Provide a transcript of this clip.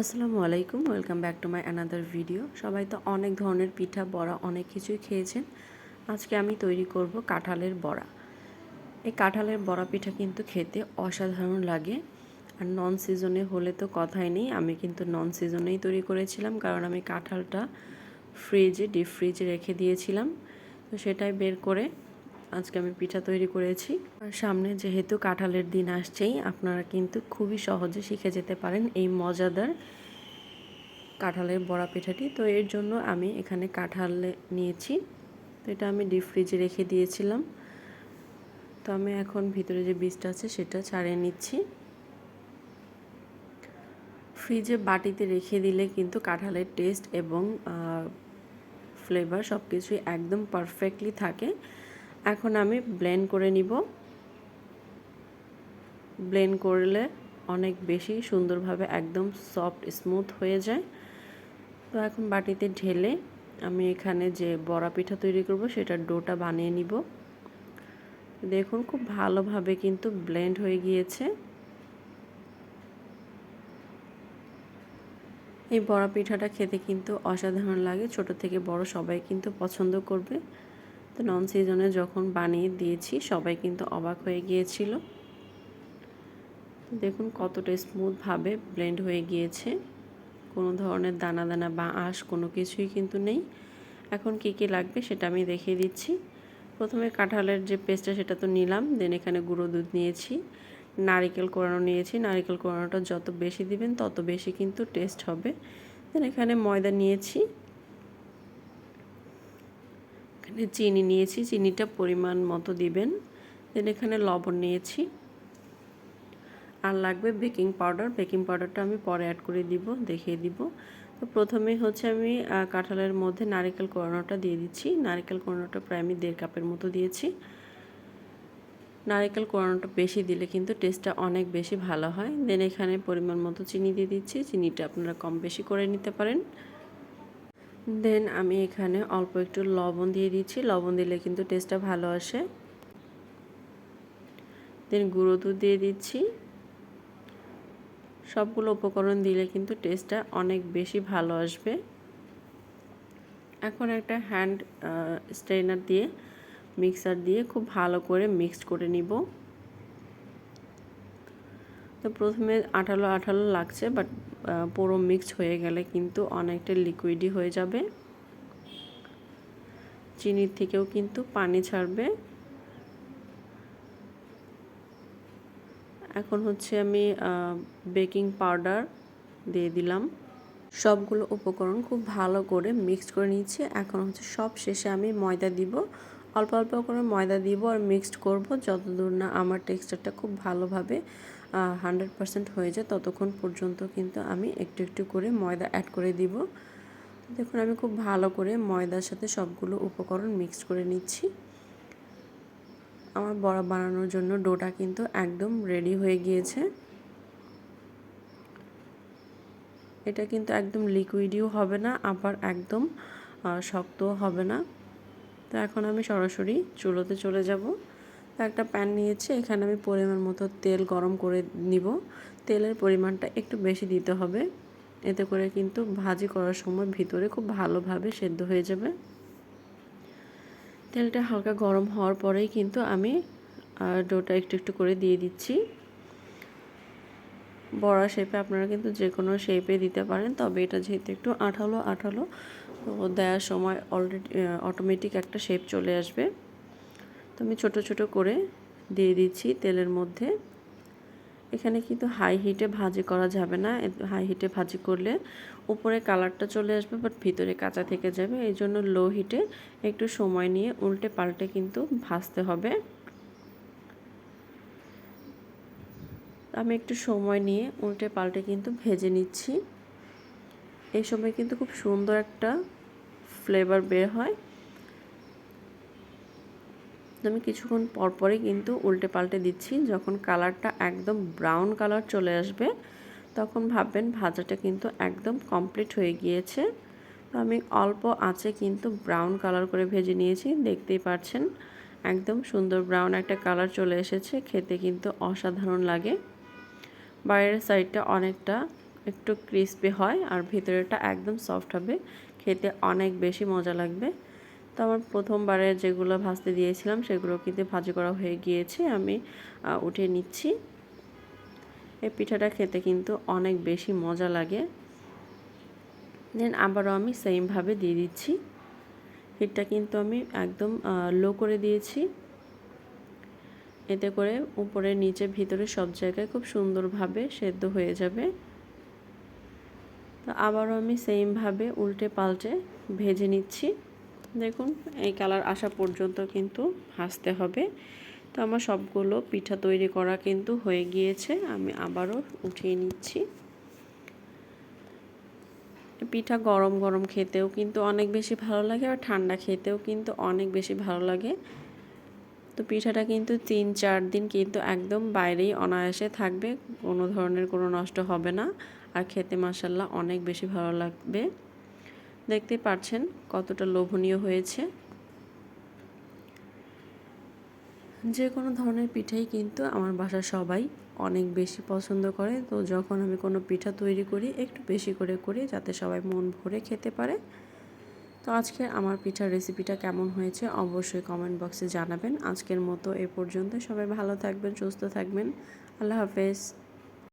আসসালামু আলাইকুম, welcome back to my another video. সবাই তো অনেক ধরনের পিঠা, বড়া, অনেক কিছুই খেয়েছেন। আজকে আমি তৈরি করব কাঁঠালের বড়া। এই কাঁঠালের বড়া পিঠা কিন্তু খেতে অসাধারণ লাগে। আর নন সিজনে হলে তো কথাই নেই, আমি কিন্তু নন সিজনেই তৈরি করেছিলাম কারণ আমি কাঁঠালটা ফ্রিজে ডিপ ফ্রিজে রেখে দিয়েছিলাম। তো সেটাই বের করে আজকে আমি পিঠা তৈরি করেছি। আর সামনে যেহেতু কাঁঠালের দিন আসছেই, আপনারা কিন্তু খুবই সহজে শিখে যেতে পারেন এই মজাদার কাঁঠালের বড়া পিঠাটি। তো এর জন্য আমি এখানে কাঁঠাল নিয়েছি। তো এটা আমি ডিপ ফ্রিজে রেখে দিয়েছিলাম। তো আমি এখন ভিতরে যে বীজটা আছে সেটা ছাড়িয়ে নিচ্ছি। ফ্রিজে বাটিতে রেখে দিলে কিন্তু কাঁঠালের টেস্ট এবং ফ্লেভার সব কিছুই একদম পারফেক্টলি থাকে। এখন আমি ব্লেন্ড করে নিব। ব্লেন্ড করলে অনেক বেশি সুন্দরভাবে একদম সফট স্মুথ হয়ে যায়। তো এখন বাটিতে ঢেলে আমি এখানে যে বড়া পিঠা তৈরি করব সেটার ডোটা বানিয়ে নিব। দেখুন খুব ভালোভাবে কিন্তু ব্লেন্ড হয়ে গিয়েছে। এই বড়া পিঠাটা খেতে কিন্তু অসাধারণ লাগে, ছোট থেকে বড় সবাই কিন্তু পছন্দ করবে। তো নন সিজনে যখন বানিয়ে দিয়েছি, সবাই কিন্তু অবাক হয়ে গিয়েছিল। দেখুন কতটা স্মুথভাবে ব্লেন্ড হয়ে গিয়েছে। কোনো ধরনের দানা দানা বা আঁশ কোনো কিছুই কিন্তু নেই। এখন কি কি লাগবে সেটা আমি দেখিয়ে দিচ্ছি। প্রথমে কাঁঠালের যে পেস্টটা সেটা তো নিলাম দেন এখানে গুঁড়ো দুধ নিয়েছি, নারিকেল কোরানো নিয়েছি। নারিকেল কোরানোটা যত বেশি দিবেন, তত বেশি কিন্তু টেস্ট হবে। দেন এখানে ময়দা নিয়েছি এখানে চিনি নিয়েছি, চিনিটা পরিমাণ মতো দিবেন। দেন এখানে লবণ নিয়েছি। আর লাগবে বেকিং পাউডার। বেকিং পাউডারটা আমি পরে অ্যাড করে দিব, দেখিয়ে দিব। তো প্রথমে হচ্ছে আমি কাঁঠালের মধ্যে নারিকেল কোরানোটা দিয়ে দিচ্ছি। নারিকেল কোরানোটা প্রায় আমি দেড় কাপের মতো দিয়েছি। নারিকেল কোরানোটা বেশি দিলে কিন্তু টেস্টটা অনেক বেশি ভালো হয়। দেন এখানে পরিমাণ মতো চিনি দিয়ে দিচ্ছি। চিনিটা আপনারা কম বেশি করে নিতে পারেন। দেন আমি এখানে অল্প একটু লবণ দিয়ে দিচ্ছি। লবণ দিলে কিন্তু টেস্টটা ভালো আসে। দেন গুঁড়ো দুধ দিয়ে দিচ্ছি। সবগুলো উপকরণ দিলে কিন্তু টেস্টটা অনেক বেশি ভালো আসবে। এখন একটা হ্যান্ড স্ট্রেনার দিয়ে মিক্সার দিয়ে খুব ভালো করে মিক্সড করে নিব। তো প্রথমে আঠালো আঠালো লাগছে বাট পুরো মিক্সড হয়ে গেলে কিন্তু অনেকটা লিকুইডই হয়ে যাবে। চিনির থেকেও কিন্তু পানি ছাড়বে। এখন হচ্ছে আমি বেকিং পাউডার দিয়ে দিলাম। সবগুলো উপকরণ খুব ভালো করে মিক্সড করে নিচ্ছি এখন হচ্ছে সব শেষে আমি ময়দা দিব। অল্প অল্প করে ময়দা দিব আর মিক্সড করব। যতদূর না আমার টেক্সচারটা খুব ভালোভাবে হান্ড্রেড পারসেন্ট হয়ে যায়, ততক্ষণ পর্যন্ত কিন্তু আমি একটু একটু করে ময়দা অ্যাড করে দিব। দেখুন, আমি খুব ভালো করে ময়দার সাথে সবগুলো উপকরণ মিক্সড করে নিচ্ছি। আমার বড়া বানানোর জন্য ডোটা কিন্তু একদম রেডি হয়ে গিয়েছে। এটা কিন্তু একদম লিকুইডিও হবে না, আবার একদম শক্তও হবে না। তো এখন আমি সরাসরি চুলোতে চলে যাব। একটা প্যান নিয়েছি, এখানে আমি পরিমাণ মতো তেল গরম করে নিব। তেলের পরিমাণটা একটু বেশি দিতে হবে। এতে করে কিন্তু ভাজি করার সময় ভিতরে খুব ভালোভাবে সেদ্ধ হয়ে যাবে। তেলটা হালকা গরম হওয়ার পরেই কিন্তু আমি ডোটা একটু একটু করে দিয়ে দিচ্ছি। বড়া শেপে আপনারা কিন্তু যে কোনো শেপে দিতে পারেন, তবে এটা যেহেতু একটু আঠালো আঠালো, তো দেওয়ার সময় অলরেডি অটোমেটিক একটা শেপ চলে আসবে। তো আমি ছোটো ছোটো করে দিয়ে দিচ্ছি তেলের মধ্যে। এখানে কিন্তু হাই হিটে ভাজি করা যাবে না। হাই হিটে ভাজি করলে উপরে কালারটা চলে আসবে বাট ভিতরে কাঁচা থেকে যাবে। এই জন্য লো হিটে একটু সময় নিয়ে উল্টে পাল্টে কিন্তু ভাজতে হবে। আমি একটু সময় নিয়ে উল্টে পাল্টে কিন্তু ভেজে নিচ্ছি। এই সময় কিন্তু খুব সুন্দর একটা ফ্লেভার বের হয়। আমি কিছুক্ষণ পরপরই কিন্তু উল্টে পাল্টে দিচ্ছি। যখন কালারটা একদম ব্রাউন কালার চলে আসবে, তখন ভাববেন ভাজাটা কিন্তু একদম কমপ্লিট হয়ে গিয়েছে। তো আমি অল্প আঁচে কিন্তু ব্রাউন কালার করে ভেজে নিয়েছি। দেখতেই পাচ্ছেন একদম সুন্দর ব্রাউন একটা কালার চলে এসেছে। খেতে কিন্তু অসাধারণ লাগে। বাইরের সাইডটা অনেকটা একটু ক্রিস্পি হয় আর ভিতরেটা একদম সফট হবে। খেতে অনেক বেশি মজা লাগবে। তো আমার প্রথমবারে যেগুলো ভাজতে দিয়েছিলাম, সেগুলো কিন্তু ভাজি করা হয়ে গিয়েছে, আমি উঠে নিচ্ছি। এই পিঠাটা খেতে কিন্তু অনেক বেশি মজা লাগে। দেন আবারও আমি সেমভাবে দিয়ে দিচ্ছি। হিটটা কিন্তু আমি একদম লো করে দিয়েছি। এতে করে উপরে, নিচে, ভিতরে সব জায়গায় খুব সুন্দরভাবে সেদ্ধ হয়ে যাবে। তো আবারও আমি সেমভাবে উল্টে পাল্টে ভেজে নিচ্ছি। দেখুন, এই কালার আসা পর্যন্ত কিন্তু হাসতে হবে। তো আমার সবগুলো পিঠা তৈরি করা কিন্তু হয়ে গিয়েছে, আমি আবারও উঠিয়ে নিচ্ছি। পিঠা গরম গরম খেতেও কিন্তু অনেক বেশি ভালো লাগে আর ঠান্ডা খেতেও কিন্তু অনেক বেশি ভালো লাগে। তো পিঠাটা কিন্তু তিন চার দিন কিন্তু একদম বাইরেই অনায়াসে থাকবে, কোনো ধরনের কোনো নষ্ট হবে না। আর খেতে মাসাল্লাহ অনেক বেশি ভালো লাগবে। দেখতে পাচ্ছেন কতটা লোভনীয় হয়েছে। যে কোনো ধরনের পিঠাই কিন্তু আমার বাসার সবাই অনেক বেশি পছন্দ করে। তো যখন আমি কোনো পিঠা তৈরি করি, একটু বেশি করে করি যাতে সবাই মন ভরে খেতে পারে। তো আজকে আমার পিঠার রেসিপিটা কেমন হয়েছে অবশ্যই কমেন্ট বক্সে জানাবেন। আজকের মতো এ পর্যন্ত সবাই ভালো থাকবেন, সুস্থ থাকবেন। আল্লাহ হাফেজ।